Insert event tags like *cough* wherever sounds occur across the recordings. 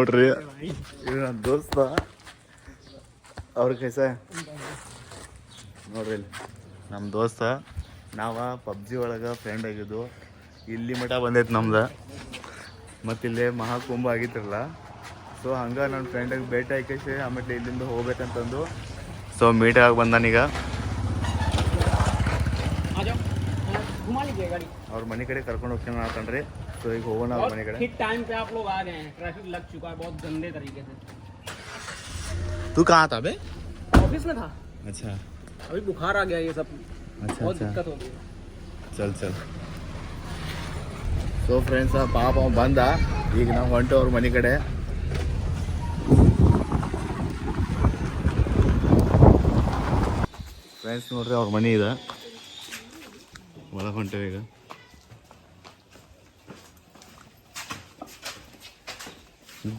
ನೋಡ್ರಿ. ಇದು ದೋಸ್ತ. ಅವ್ರ ಕೈಸ ನೋಡ್ರಿ ಇಲ್ಲಿ. ನಮ್ಮ ದೋಸ್ತ ನಾವ ಪಬ್ಜಿ ಒಳಗೆ ಫ್ರೆಂಡ್ ಆಗಿದ್ದು. ಇಲ್ಲಿ ಮಠ ಬಂದೈತೆ ನಮ್ದು. ಮತ್ತು ಇಲ್ಲೇ ಮಹಾಕುಂಭ ಆಗಿತ್ತಲ್ಲ. ಸೊ ಹಂಗೆ ನನ್ನ ಫ್ರೆಂಡಿಗೆ ಭೇಟಿ ಹಾಕಿ ಆಮೇಲೆ ಇಲ್ಲಿಂದ ಹೋಗ್ಬೇಕಂತಂದು. ಸೊ ಮೀಟ್ ಆಗಿ ಬಂದಾನೀಗ ಅವ್ರ ಮನೆ ಕಡೆ ಕರ್ಕೊಂಡು ಹೋಗ್ತೀನಿ ಅಂತಂದ್ರಿ ಸೊ ಈಗ ಹೋಗೋಣ ಅವ್ರ और ಮನೆ ಕಡೆ ठीक टाइम पे आप लोग आ गए हैं ट्रैफिक लग चुका है बहुत गंदे तरीके से तू कहाँ था बे ऑफिस में था अच्छा अभी बुखार आ गया ये सब अच्छा बहुत अच्छा दिक्कत हो गई है ಚಲ್ ಚಲ್ ಸೊ ಫ್ರೆಂಡ್ಸ್ ಪಾಪ ಅವ ಬಂದ ಈಗ ನಾವು ಹೊಂಟು ಅವ್ರ ಮನೆ ಕಡೆ ಫ್ರೆಂಡ್ಸ್ ನೋಡ್ರಿ ಅವ್ರ ಮನೆ ಇದೆ ಒಳಗೆ ಹೊಂಟೇವೆ ಈಗ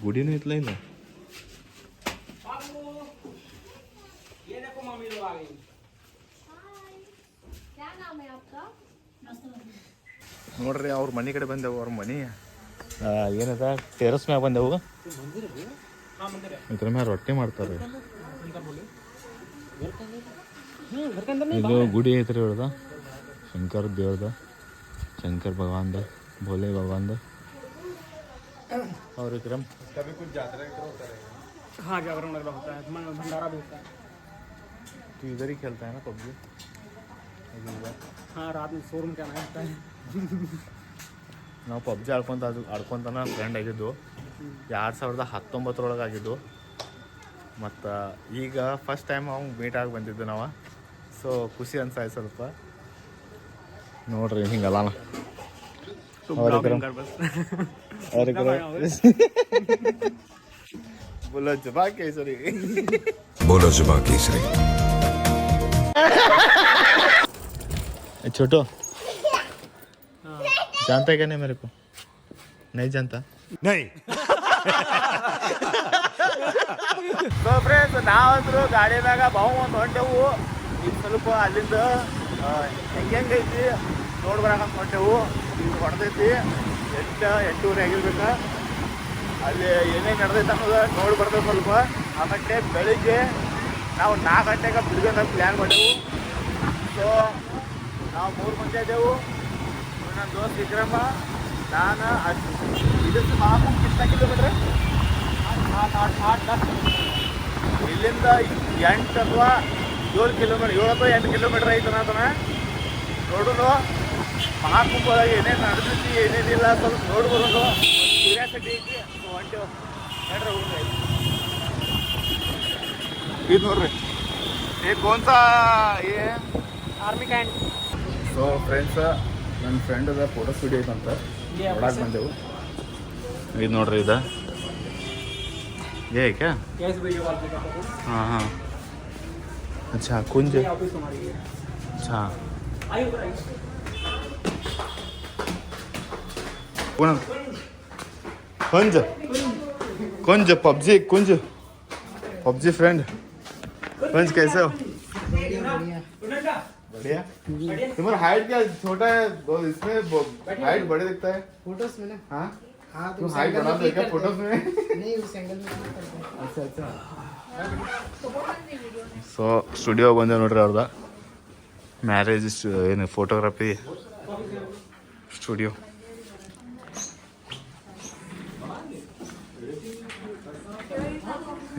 ಗುಡಿನೂ ಇತ್ತಲ ಇನ್ನು ನೋಡ್ರಿ ಅವ್ರ ಮನೆ ಕಡೆ ಬಂದೆವು ಅವ್ರ ಮನೆ. ಏನದ? ಟೆರಸ್ ಮ್ಯಾಗ ಬಂದೆವು. ಇದ್ರ ಮ್ಯಾಗ ರೊಟ್ಟಿ ಮಾಡ್ತಾರೆ ಇದು ಗುಡಿ ಐತ್ರಿ ಇವ್ರದ. ಶಂಕರ್ ದೇವ್ರದ. ಶಂಕರ್ ಭಗವಾನ್ದ ಭೋಲೆ ಭಗವಾನ್ದ. और विक्रम हाँ जागरण वगैरह होता है मन- भंडारा भी होता है तू इधर ही खेलता है ना पबजी हाँ रात में शोरूम क्या नाम होता है ನಾವು ಪಬ್ಜಿ ಆಡ್ಕೊಂತ ಅದು ಆಡ್ಕೊಂತನ ಫ್ರೆಂಡ್ ಆಗಿದ್ದು ಎರಡು ಸಾವಿರದ ಹತ್ತೊಂಬತ್ತರೊಳಗೆ ಆಗಿದ್ದು ಮತ್ತು ಈಗ ಫಸ್ಟ್ ಟೈಮ್ ಅವ್ನು ಮೀಟ್ ಆಗಿ ಬಂದಿದ್ದು ನಾವು ಸೊ ಖುಷಿ ಅನ್ಸಾಯ್ತು ಸ್ವಲ್ಪ ನೋಡ್ರಿ ಹಿಂಗಲ್ಲ तो और ब्लॉगिंग विक्रम? कर बस *laughs* और कब आया हो? बोलो जबा केसरी बोलो जुबा केसरी छोटो हाँ जानता है क्या नहीं मेरे को नहीं जानता नहीं ಸೊ ಫ್ರೆಂಡ್ಸ್ ನಾವಂದ್ರು ಗಾಡಿ ಮ್ಯಾಗ ಬಾವು ಒಂದು ಹೊಂಟೆವು ಈಗ ಸ್ವಲ್ಪ ಅಲ್ಲಿಂದ ಹೆಂಗೆ ಹೆಂಗೈತಿ ನೋಡಿ ಬರಾಕಂತ ಹೊಂಟೆವು ಹಿಂಗೆ ಹೊಡೆದೈತಿ. ಎಷ್ಟು ಎಂಟೂವರೆ ಆಗಿರ್ಬೇಕು. ಅಲ್ಲಿ ಏನೇನು ನಡೆದೈತೆ ಅನ್ನೋದು ನೋಡಿ ಬರ್ತೇವೆ ಸ್ವಲ್ಪ. ಆಮೇಲೆ ಬೆಳಿಗ್ಗೆ ನಾವು ನಾಲ್ಕು ಗಂಟೆಗೆ ಬಿಡ್ಬೇಕಂತ ಪ್ಲ್ಯಾನ್ ಮಾಡಿದೆವು. ಸೊ ನಾವು ಮೂರು ಮಂದಿ ಇದ್ದೆವು. ನನ್ನ ದೋಸ್ತ ವಿಕ್ರಮ, ನಾನು ಅಷ್ಟು ಇದಕ್ಕೆ ನಾಲ್ಕು ಇಷ್ಟ ಕಿಲೋಮೀಟ್ರ್. ಇಲ್ಲಿಂದ ಎಂಟು ಅಥವಾ ಏಳು ಕಿಲೋಮೀಟ್ರ್, ಏಳು ಅಥವಾ ಎಂಟು ಕಿಲೋಮೀಟ್ರ್ ಐತನ ಅದನ್ನ ನೋಡಲು ಮಹಾಕುಂಭದಾಗ ಏನೇನು ನಡೆದೈತಿ ಏನೇನಿಲ್ಲ ಸ್ವಲ್ಪ ನೋಡ್ಬೋದು ಕ್ಯೂರಿಯಾಸಿಟಿ ಐತಿ. ಹೊಂಟೆ ಇದು ನೋಡ್ರಿ. ಏ ಕೋನ್ಸ ಏ? ಆರ್ಮಿ ಕ್ಯಾಂಡ್ ಸೊ ಫ್ರೆಂಡ್ಸ ನನ್ನ ಫ್ರೆಂಡದ ಫೋಟೋ ಸ್ಟುಡಿಯೋ ಐತಂತ ನೋಡಕ್ಕೆ ಬಂದೆವು. ಇದು ನೋಡ್ರಿ ಇದ. ಏಕೆ ಹಾ ಹಾಂ. ಅಚ್ಛಾ ಕುಂಜ. ಅಚ್ಛಾ कौन Kunj Kunj PUBG Kunj PUBG friend Kunj कैसे हो बढ़िया तुम्हारा हाइट क्या छोटा है वो इसमें हाइट बड़े दिखता है फोटोज में ना हाँ हाँ तो तुम उस हाइट एंगल बड़ा में देखा click फोटोज करते में हैं। नहीं उस एंगल में click करते हैं। अच्छा अच्छा ಸೊ ಸ್ಟುಡಿಯೋ ಬಂದೆ ನೋಡ್ರಿ ಅವ್ರದ ಮ್ಯಾರೇಜ್ ಏನು ಫೋಟೋಗ್ರಫಿ ಸ್ಟುಡಿಯೋ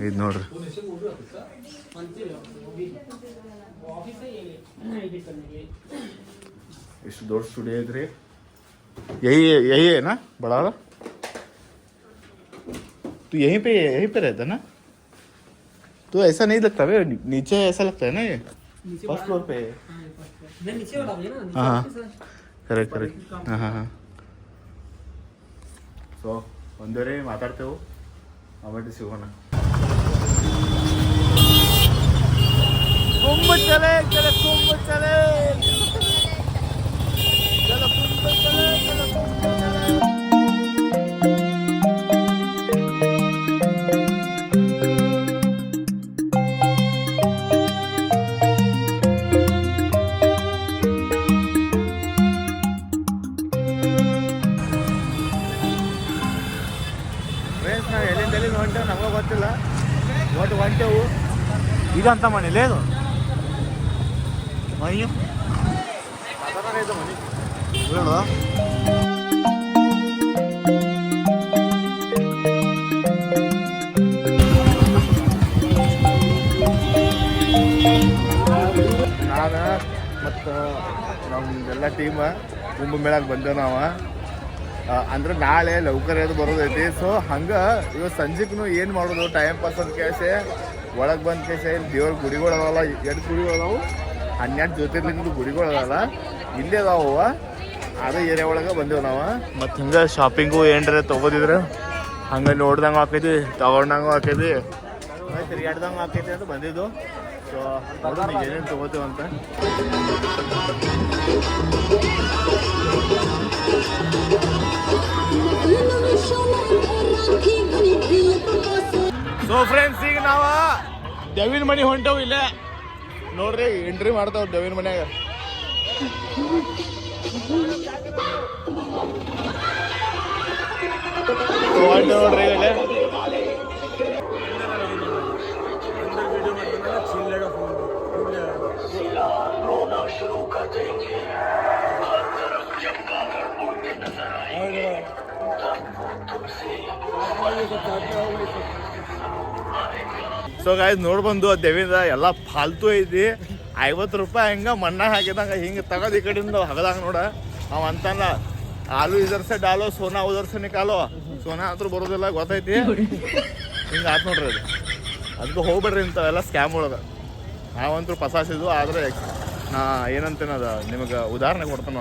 ಇದು ನೋಡ್ರಿ ऑफिस है ये एडिट करने के लिए ಎಷ್ಟು ದೊಡ್ಡ ಸ್ಟುಡಿಯೋ ಐತ್ರಿ यही यही है ना बड़ा वाला तो यहीं पे यहीं पे रहता ना तो ऐसा नहीं लगता बे नीचे ऐसा लगता है ना ये नीचे फर्स्ट फ्लोर पे है हाँ, ये first floor। नहीं नीचे वाला भैया ना नीचे हाँ, हाँ। ऑफिस है। ಕರೆಕ್ಟ್ ಕರೆಕ್ಟ್ ಹಾಂ ಹಾಂ ಹಾಂ ಸೊ ಒಂದೇ ಮಾತಾಡ್ತೇವೆ ಆಮೇಲೆ ಸಿಗೋಣ ಚಲ ಕುಂಭ ಚಲೆ ಚಲ ಕುಂಭ ಚಲೆ ಫ್ರೆಂಡ್ಸ್ ನಾವು ಎಲ್ಲಿಂದ ಒಟ್ಟು ಹೊಂಟೆವು ಇದಂತ ಮನೆ ನಾನು ಮತ್ತು ನಮ್ದೆಲ್ಲ ಟೀಮ ಕುಂಭಮೇಳಕ್ಕೆ ಬಂದೇವು ನಾವು. ಆ, ಅಂದ್ರೆ ನಾಳೆ ಲೌಕರ್ ಎದ್ದು ಬರೋದೈತಿ. ಸೊ ಹಂಗೆ ಇವತ್ತು ಸಂಜೆಗೂ ಏನು ಮಾಡೋದು? ಟೈಮ್ ಪಾಸ್ ಅಂತ ಕೇಸೆ ಒಳಗೆ ಬಂದ ಇಲ್ಲಿ ದೇವ್ರ ಗುಡಿಗಳು ಅದಾವಲ್ಲ ಎರಡು ಗುಡಿಗಳು ಅದಾವು. ಹನ್ನೆರಡು ಜ್ಯೋತಿರ್ಲಿಂಗದ ಗುಡಿಗಳು ಅದಾವಲ್ಲ ಇಲ್ಲೇ ಅದಾವ ಅವ. ಅದೇ ಏರಿಯಾ ಒಳಗೆ ಬಂದೇವು ನಾವು. ಮತ್ತು ಹಿಂಗೆ ಶಾಪಿಂಗು ಏನ್ರ ತೊಗೋದಿದ್ರೆ ಹಂಗೆ ನೋಡ್ದಂಗೆ ಹಾಕೈತಿ ತಗೊಂಡಂಗೆ ಹಾಕೈತಿ ತಿರ್ಗಾಡ್ದಂಗೆ ಆಕೈತಿ ಅಂತ ಬಂದಿದ್ದು. ಸೊ ನೋಡೋಣ ಏನೇನು ತೊಗೋತೀವಿ ಅಂತ. ಸೊ ಫ್ರೆಂಡ್ಸ್ ಈಗ ನಾವು ದೇವಿನ ಮನೆ ಹೊಂಟವು ಇಲ್ಲೇ. ನೋಡ್ರಿ ಎಂಟ್ರಿ ಮಾಡ್ತಾವ್ ದೇವಿನ ಮನ್ಯಾಗ. ನೋಡ್ರಿ ಸೊ ಗಾಯ್ಸ್ ನೋಡ್ ಬಂದು ದೇವಿಂದ ಎಲ್ಲ ಫಾಲ್ತು ಐತಿ. ಐವತ್ತು ರೂಪಾಯಿ ಹಂಗ ಮಣ್ಣ ಹಾಕಿದಂಗ ಹಿಂಗೆ ತಗದ್ ಈ ಕಡೆಯಿಂದ ಹಗದಂಗ ನೋಡ. ಅವ ಅಂತಾನ ಆಲು ಇದರ್ಸೆ ಡಾಲೋ, ಸೋನಾ ಉದರ್ ಕಾಲೋ ಸೋನಾ ಅಂತೂ ಬರೋದಿಲ್ಲ, ಗೊತ್ತೈತಿ? ಹಿಂಗೆ ಆತ್ ನೋಡ್ರಿ ಅದು. ಅದಕ್ಕೆ ಹೋಗ್ಬೇಡ್ರಿ ಇಂಥವೆಲ್ಲ ಸ್ಕ್ಯಾಮ್ ಒಳಗೆ. ನಾವಂತೂ ಪಸಾಸಿದ್ವು, ಆದ್ರೆ ಏನಂತೇನದ, ನಿಮಗೆ ಉದಾಹರಣೆ ಕೊಡ್ತಾನ